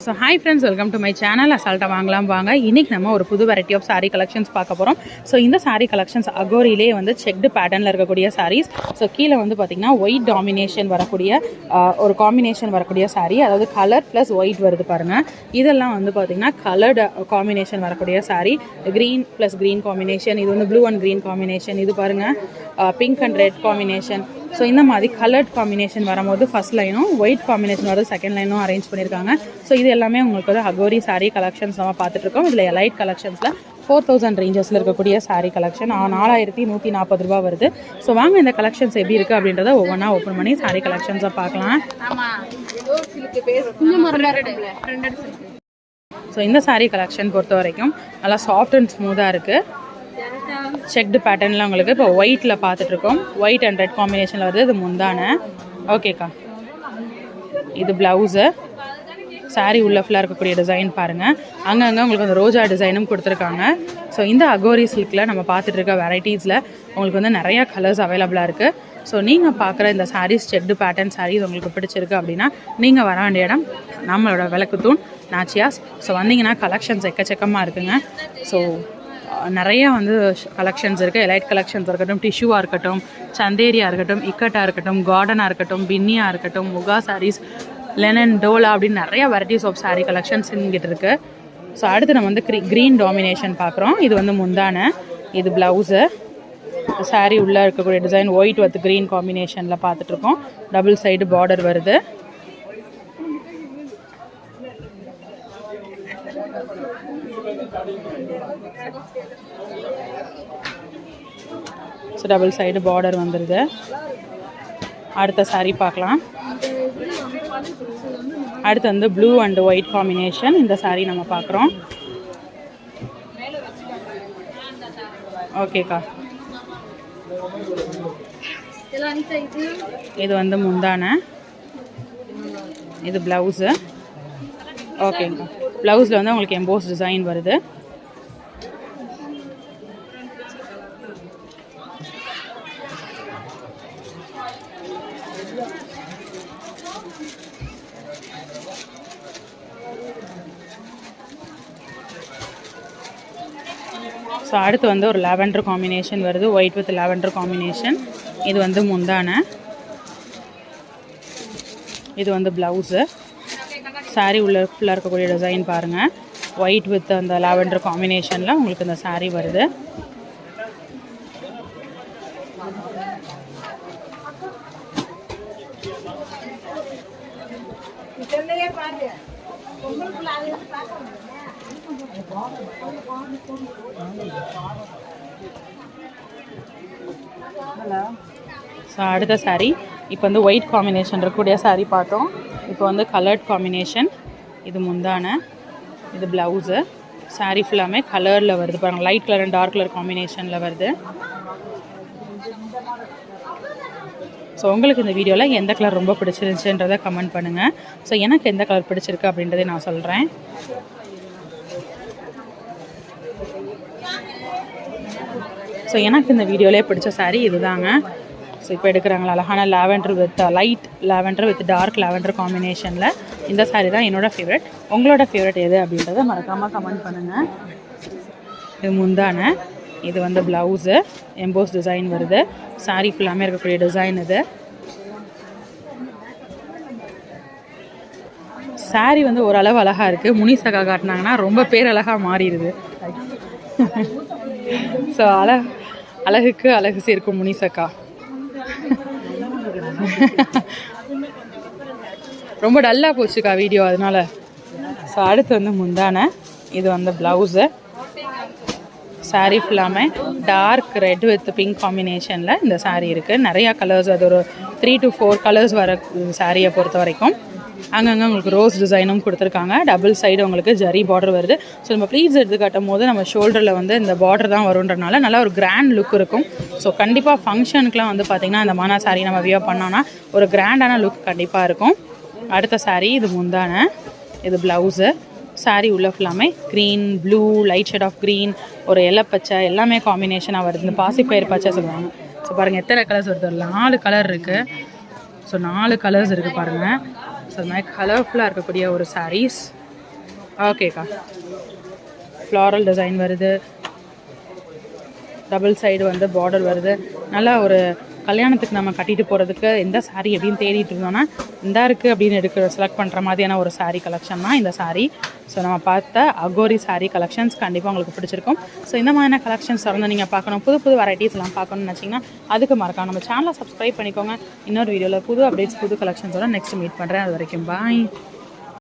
So hi friends welcome to my channel அசால்ட்டாக வாங்கலாம் வாங்க. இன்னைக்கு நம்ம ஒரு புது வெரைட்டி ஆஃப் சாரீ கலெக்ஷன்ஸ் பார்க்க போகிறோம் ஸோ இந்த சாரீ கலெக்ஷன்ஸ் அகோரிலே வந்து செக்டு பேட்டர்னில் இருக்கக்கூடிய சாரீஸ் ஸோ கீழே வந்து பார்த்திங்கன்னா ஒயிட் டாமினேஷன் வரக்கூடிய ஒரு காம்பினேஷன் வரக்கூடிய சாரீ அதாவது கலர் ப்ளஸ் ஒயிட் வருது பாருங்கள் இதெல்லாம் வந்து பார்த்திங்கன்னா கலர்டு காம்பினேஷன் வரக்கூடிய sari green plus green combination இது வந்து ப்ளூ அண்ட் க்ரீன் காம்பினேஷன் இது பாருங்கள் pink and red combination so இந்த மாதிரி கலர்ட் காம்பினேஷன் வரும்போது ஃபர்ஸ்ட் லைனும் ஒயிட் காம்பினேஷன் வருது செகண்ட் லைனும் அரேஞ்ச் பண்ணியிருக்காங்க ஸோ இது எல்லாமே உங்களுக்கு வந்து அகோரி saree கலெக்ஷன்ஸ் நம்ம பார்த்துட்டு இருக்கோம் இதில் எலைட் கலெக்ஷன்ஸில் ஃபோர் தௌசண்ட் ரேஞ்சஸில் இருக்கக்கூடிய saree கலெக்ஷன் நாலாயிரத்தி நூற்றி நாற்பது ரூபா வருது. ஸோ வாங்க இந்த கலெக்ஷன்ஸ் எப்படி இருக்குது அப்படின்றத ஒவ்வொன்றா ஓப்பன் பண்ணி saree கலெக்ஷன்ஸை பார்க்கலாம். ஸோ இந்த saree கலெக்ஷன் பொறுத்த வரைக்கும் நல்லா சாஃப்ட் அண்ட் ஸ்மூத்தாக இருக்குது செக்டு பேட்டர்னில் உங்களுக்கு இப்போ ஒயிட்டில் பார்த்துட்ருக்கோம். ஒயிட் அண்ட் ரெட் காம்பினேஷனில் வருது. இது முந்தான. ஓகேக்கா இது ப்ளவுஸு saree உள்ள ஃபுல்லாக இருக்கக்கூடிய டிசைன் பாருங்கள் அங்கங்கே உங்களுக்கு அந்த ரோஜா டிசைனும் கொடுத்துருக்காங்க. ஸோ இந்த அகோரி சில்கில் நம்ம பார்த்துட்டு இருக்க வெரைட்டிஸில் உங்களுக்கு வந்து நிறையா கலர்ஸ் அவைலபிளாக இருக்குது ஸோ நீங்கள் பார்க்குற இந்த சாரீஸ் செக்டு பேட்டர்ன் சாரீஸ் உங்களுக்கு பிடிச்சிருக்கு அப்படின்னா நீங்கள் வர வேண்டிய இடம் நம்மளோட விளக்குத்தூண் நாச்சியாஸ். ஸோ வந்தீங்கன்னா கலெக்ஷன்ஸ் எக்கச்சக்கமாக இருக்குங்க. ஸோ நிறைய வந்து கலெக்ஷன்ஸ் இருக்குது எலைட் கலெக்ஷன்ஸ் இருக்கட்டும் டிஷ்யூவாக இருக்கட்டும் சந்தேரியாக இருக்கட்டும் இக்கட்டாக இருக்கட்டும் கார்டனாக இருக்கட்டும் பின்னியாக இருக்கட்டும் முகா சாரீஸ் லெனன் டோலா அப்படின்னு நிறைய வெரைட்டிஸ் ஆஃப் சாரீ கலெக்ஷன்ஸ் இங்கிட்டு இருக்குது ஸோ அடுத்து நம்ம வந்து க்ரீ க்ரீன் டாமினேஷன் பார்க்குறோம். இது வந்து முந்தான. இது ப்ளவுஸு சாரீ உள்ளே இருக்கக்கூடிய டிசைன் ஒயிட் வித் க்ரீன் காம்பினேஷனில் பார்த்துட்ருக்கோம் டபுள் சைடு பார்டர் வருது. ஸோ டபுள் சைடு பார்டர் வந்துடுது அடுத்த சாரீ பார்க்கலாம். அடுத்து வந்து ப்ளூ அண்ட் ஒயிட் காம்பினேஷன் இந்த சாரீ நம்ம பார்க்குறோம். ஓகேக்கா இது வந்து முந்தான. இது ப்ளவுஸு ஓகேங்கக்கா ப்ளவுஸில் வந்து உங்களுக்கு எம்போஸ் டிசைன் வருது. ஸோ அடுத்து வந்து ஒரு லாவெண்டர் காம்பினேஷன் வருது. ஒயிட் வித் லாவெண்டர் காம்பினேஷன் இது வந்து முந்தான. இது வந்து ப்ளவுஸு சாரீ உள்ள ஃபுல்லாக இருக்கக்கூடிய டிசைன் பாருங்கள் ஒயிட் வித் அந்த லாவெண்டர் காம்பினேஷனில் உங்களுக்கு இந்த சாரீ வருது. ஸோ அடுத்த சாரீ இப்போ வந்து ஒயிட் காம்பினேஷன் இருக்கக்கூடிய சாரீ பார்த்தோம். இப்போ வந்து கலர்ட் காம்பினேஷன் இது முந்தான. இது ப்ளவுஸு சாரீ ஃபுல்லாமே கலரில் வருது பாருங்கள் light colour and dark colour காம்பினேஷனில் வருது. ஸோ உங்களுக்கு இந்த வீடியோவில் எந்த கலர் ரொம்ப பிடிச்சிருந்துச்சுன்றதை கமெண்ட் பண்ணுங்கள் ஸோ எனக்கு எந்த கலர் பிடிச்சிருக்கு அப்படின்றதை நான் சொல்கிறேன் ஸோ எனக்கு இந்த வீடியோவிலே பிடிச்ச saree இதுதாங்க. ஸோ இப்போ எடுக்கிறாங்களா அழகான lavender with light lavender with dark lavender காம்பினேஷனில் இந்த சாரீ தான் என்னோட ஃபேவரட் உங்களோட ஃபேவரட் எது அப்படின்றத மறக்காமல் கமெண்ட் பண்ணுங்கள் இது முந்தான. இது வந்து ப்ளவுஸு எம்போஸ் டிசைன் வருது. சாரீ ஃபுல்லாமே இருக்கக்கூடிய டிசைன் இது. சாரீ வந்து ஓரளவு அழகாக இருக்குது முனிசகா காட்டினாங்கன்னா ரொம்ப பேர் அழகாக மாறிடுது. ஸோ அழ அழகுக்கு அழகு சேர்க்கும் முனிசக்கா ரொம்ப டல்லாக போச்சுக்கா வீடியோ அதனால. ஸோ அடுத்து வந்து முந்தான. இது வந்து ப்ளவுஸு சாரீ ஃபுல்லாமே டார்க் ரெட் வித் பிங்க் காம்பினேஷனில் இந்த சாரீ இருக்குது நிறையா கலர்ஸ் அது ஒரு த்ரீ டு ஃபோர் கலர்ஸ் வர சாரியை பொறுத்த வரைக்கும். அங்கங்கே உங்களுக்கு ரோஸ் டிசைனும் கொடுத்துருக்காங்க. டபுள் சைடு உங்களுக்கு ஜரி பார்டர் வருது. ஸோ நம்ம ப்ளீட்ஸ் எடுத்து காட்டும் போது நம்ம ஷோல்டரில் வந்து இந்த பார்டர் தான் வருன்றனால நல்லா ஒரு கிராண்ட் லுக் இருக்கும். ஸோ கண்டிப்பாக ஃபங்க்ஷனுக்குலாம் வந்து பார்த்திங்கன்னா இந்த மானா saree நம்ம வியர் பண்ணோன்னா ஒரு கிராண்டான லுக் கண்டிப்பாக இருக்கும். அடுத்த சாரீ இது முந்தான. இது ப்ளவுஸு saree உள்ள ஃபுல்லாமே green blue light shade of green ஒரு எல்லோ பச்சை எல்லாமே காம்பினேஷனாக வருது. இந்த பாசிப்பயிர் பச்சை சொல்லுவாங்க. ஸோ பாருங்கள் எத்தனை கலர்ஸ் வருது? நாலு கலர் இருக்குது ஸோ நாலு கலர்ஸ் இருக்குது பாருங்கள் ஸோ அது மாதிரி கலர்ஃபுல்லாக இருக்கக்கூடிய ஒரு சாரீஸ் ஓகேக்கா ஃப்ளாரல் டிசைன் வருது. டபுள் சைடு வந்து பார்டர் வருது. நல்லா ஒரு கல்யாணத்துக்கு நம்ம கட்டிட்டு போகிறதுக்கு எந்த saree அப்படின்னு தேடிட்டு இருந்தோம்னா இந்த இருக்குது அப்படின்னு எடுக்கிற செலக்ட் பண்ணுற மாதிரியான ஒரு saree கலெக்ஷன் தான் இந்த saree. ஸோ நம்ம பார்த்த அகோரி saree கலெக்ஷன்ஸ் கண்டிப்பாக உங்களுக்கு பிடிச்சிருக்கும். ஸோ இந்த மாதிரியான கலெக்ஷன்ஸ் தொடர்ந்து நீங்கள் பார்க்கணும். புது புது வெரைட்டிஸ் எல்லாம் பார்க்கணும்னு நினச்சிங்கன்னா அதுக்கு மறக்காம நம்ம சேனலை சப்ஸ்கிரைப் பண்ணிக்கோங்க. இன்னொரு வீடியோவில் புது அப்டேட்ஸ் புது கலெக்ஷன்ஸோட நெக்ஸ்ட் மீட் பண்ணுறேன் அது வரைக்கும் பாய்